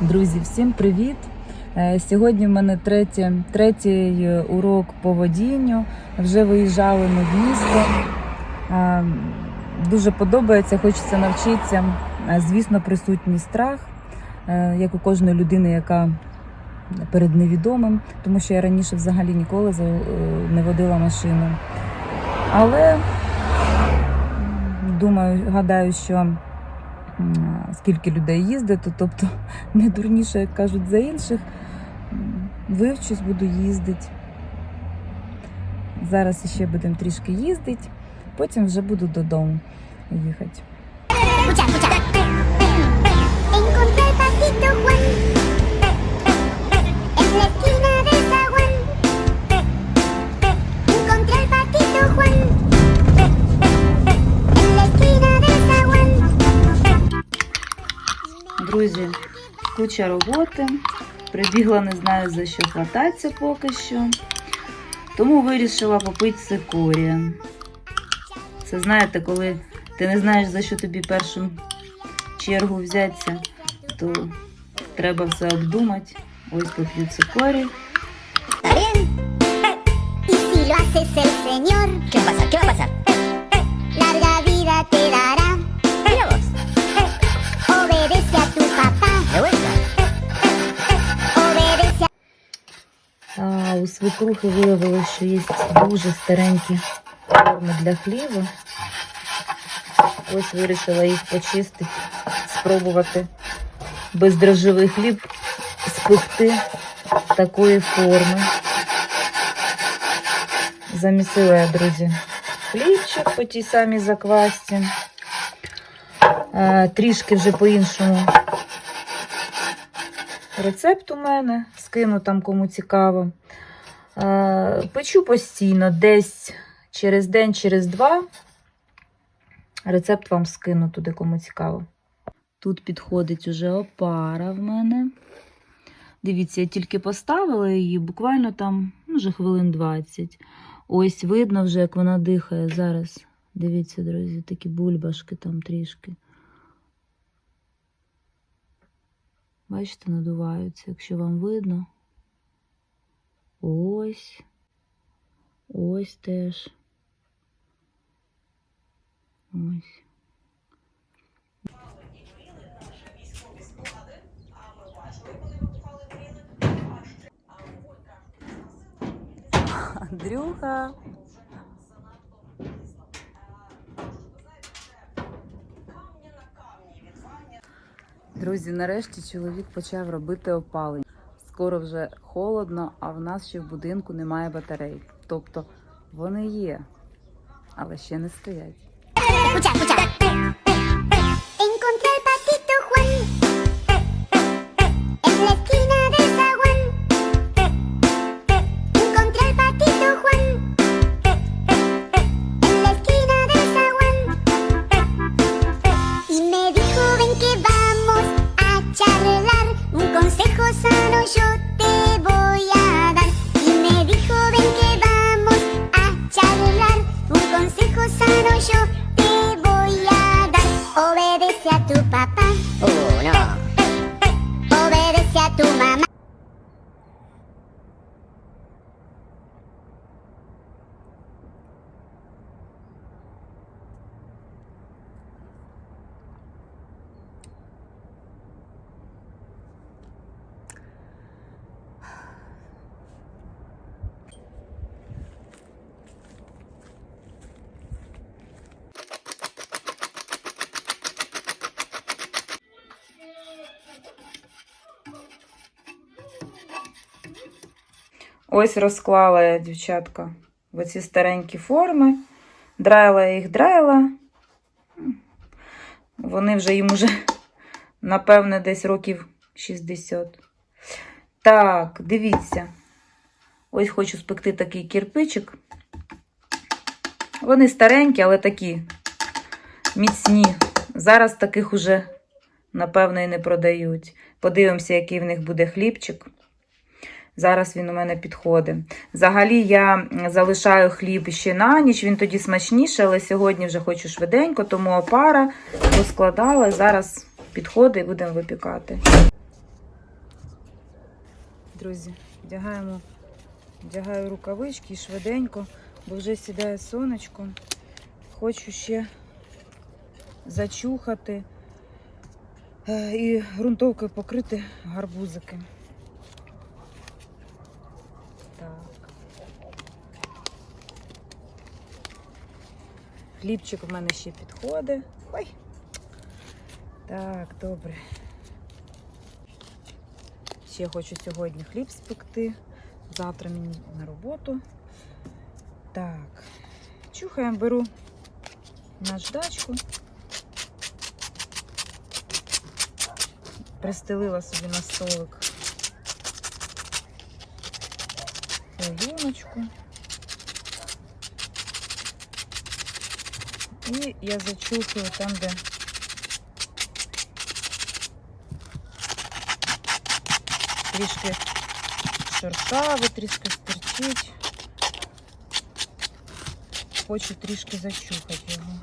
Друзі, всім привіт! Е, Сьогодні в мене третій е, урок по водінню. Вже виїжджали ми в місто. Е, Дуже подобається, хочеться навчитися. Е, Звісно, присутній страх, як у кожної людини, яка перед невідомим, тому що я раніше взагалі ніколи не водила машину. Але думаю, гадаю, що скільки людей їздить, тобто не дурніше, як кажуть, за інших. Вивчусь, буду їздити. Зараз ще будемо трішки їздити, потім вже буду додому їхати. Друзі, куча роботи. Прибігла, не знаю за що хвататися поки що. Тому вирішила попити цикорія. Це знаєте, коли ти не знаєш, за що тобі першу чергу взятися, то треба все обдумати. Ось поп'ю цикорій. ¿Está bien? Y si lo haces el Señor, ¿qué va a pasar? ¿Qué va a pasar? Свекрухи виявилося, що є дуже старенькі форми для хліба. Ось вирішила їх почистити, спробувати бездрожжевий хліб спекти такої форми. Замісила я, друзі, хлібчик по тій самій заквасці. Трішки вже по-іншому рецепт у мене, скину там кому цікаво. Е, Печу постійно, десь через день, через два. Рецепт вам скину туди, кому цікаво. Тут підходить уже опара в мене. Дивіться, я тільки поставила її, буквально там, ну, вже хвилин 20. Ось видно вже, як вона дихає зараз. Дивіться, друзі, такі бульбашки там трішки. Бачите, надуваються, якщо вам видно. Ось. Ось теж. Ось. Андрюха. Друзі, нарешті чоловік почав робити опалення. Скоро вже холодно, а в нас ще в будинку немає батарей. Тобто вони є, але ще не стоять. Consejo sano yo te voy a dar. Obedece a tu papá. Oh, no. Obedece a tu mamá. Ось розклала я, дівчатка, оці старенькі форми. Драїла я їх драїла. Вони вже їм уже, напевне, десь років 60. Так, дивіться. Ось хочу спекти такий кирпичик. Вони старенькі, але такі міцні. Зараз таких уже, напевно, і не продають. Подивимося, який в них буде хлібчик. Зараз він у мене підходить. Взагалі я залишаю хліб ще на ніч, він тоді смачніше, але сьогодні вже хочу швиденько, тому опара поскладала. Зараз підходить і будемо випікати. друзі, вдягаємо, вдягаю рукавички і швиденько, бо вже сідає сонечко. Хочу ще зачухати е, і ґрунтовкою покрити гарбузики. Так. Хлібчик в мене ще підходить. Ой. Так, добре. Ще хочу сьогодні хліб спекти. Завтра мені на роботу. Так. Чухаємо, беру наждачку. Пристелила собі на столик юночку. І я зачухаю там, де трішки шершаве, трішки стерчить. Хочу трішки зачухати його.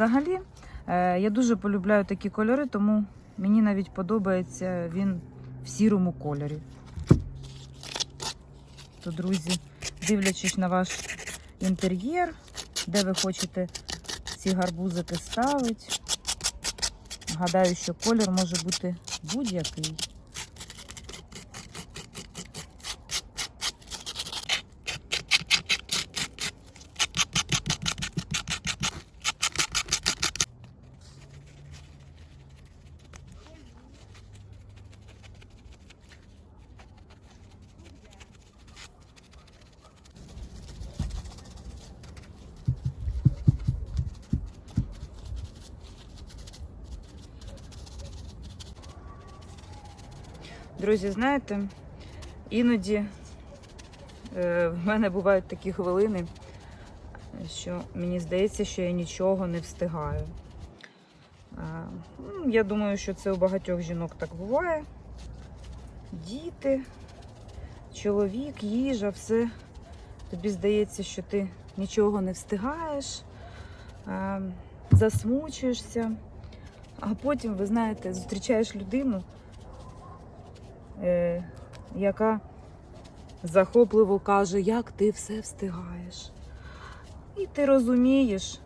Взагалі, е, я дуже полюбляю такі кольори, тому мені навіть подобається він в сірому кольорі. То, друзі, дивлячись на ваш інтер'єр, де ви хочете ці гарбузики ставити. Гадаю, що колір може бути будь-який. Друзі, знаєте, іноді е, в мене бувають такі хвилини, що мені здається, що я нічого не встигаю. Е, ну, я думаю, що це у багатьох жінок так буває. Діти, чоловік, їжа, все. Тобі здається, що ти нічого не встигаєш, е, засмучуєшся, а потім, ви знаєте, зустрічаєш людину яка захопливо каже, як ти все встигаєш. І ти розумієш,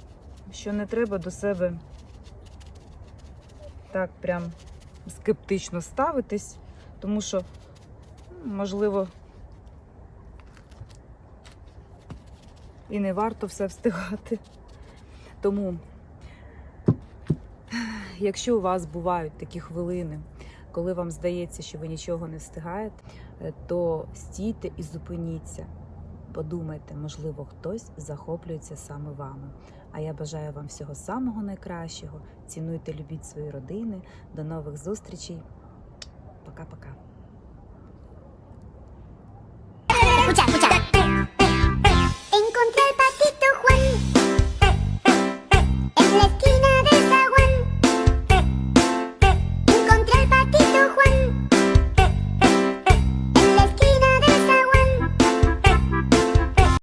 що не треба до себе так прям скептично ставитись, тому що, можливо, і не варто все встигати. Тому, якщо у вас бувають такі хвилини, коли вам здається, що ви нічого не встигаєте, е, то стійте і зупиніться. Подумайте, можливо, хтось захоплюється саме вами. А я бажаю вам всього самого найкращого. Цінуйте, любіть свої родини. До нових зустрічей. Пока-пока.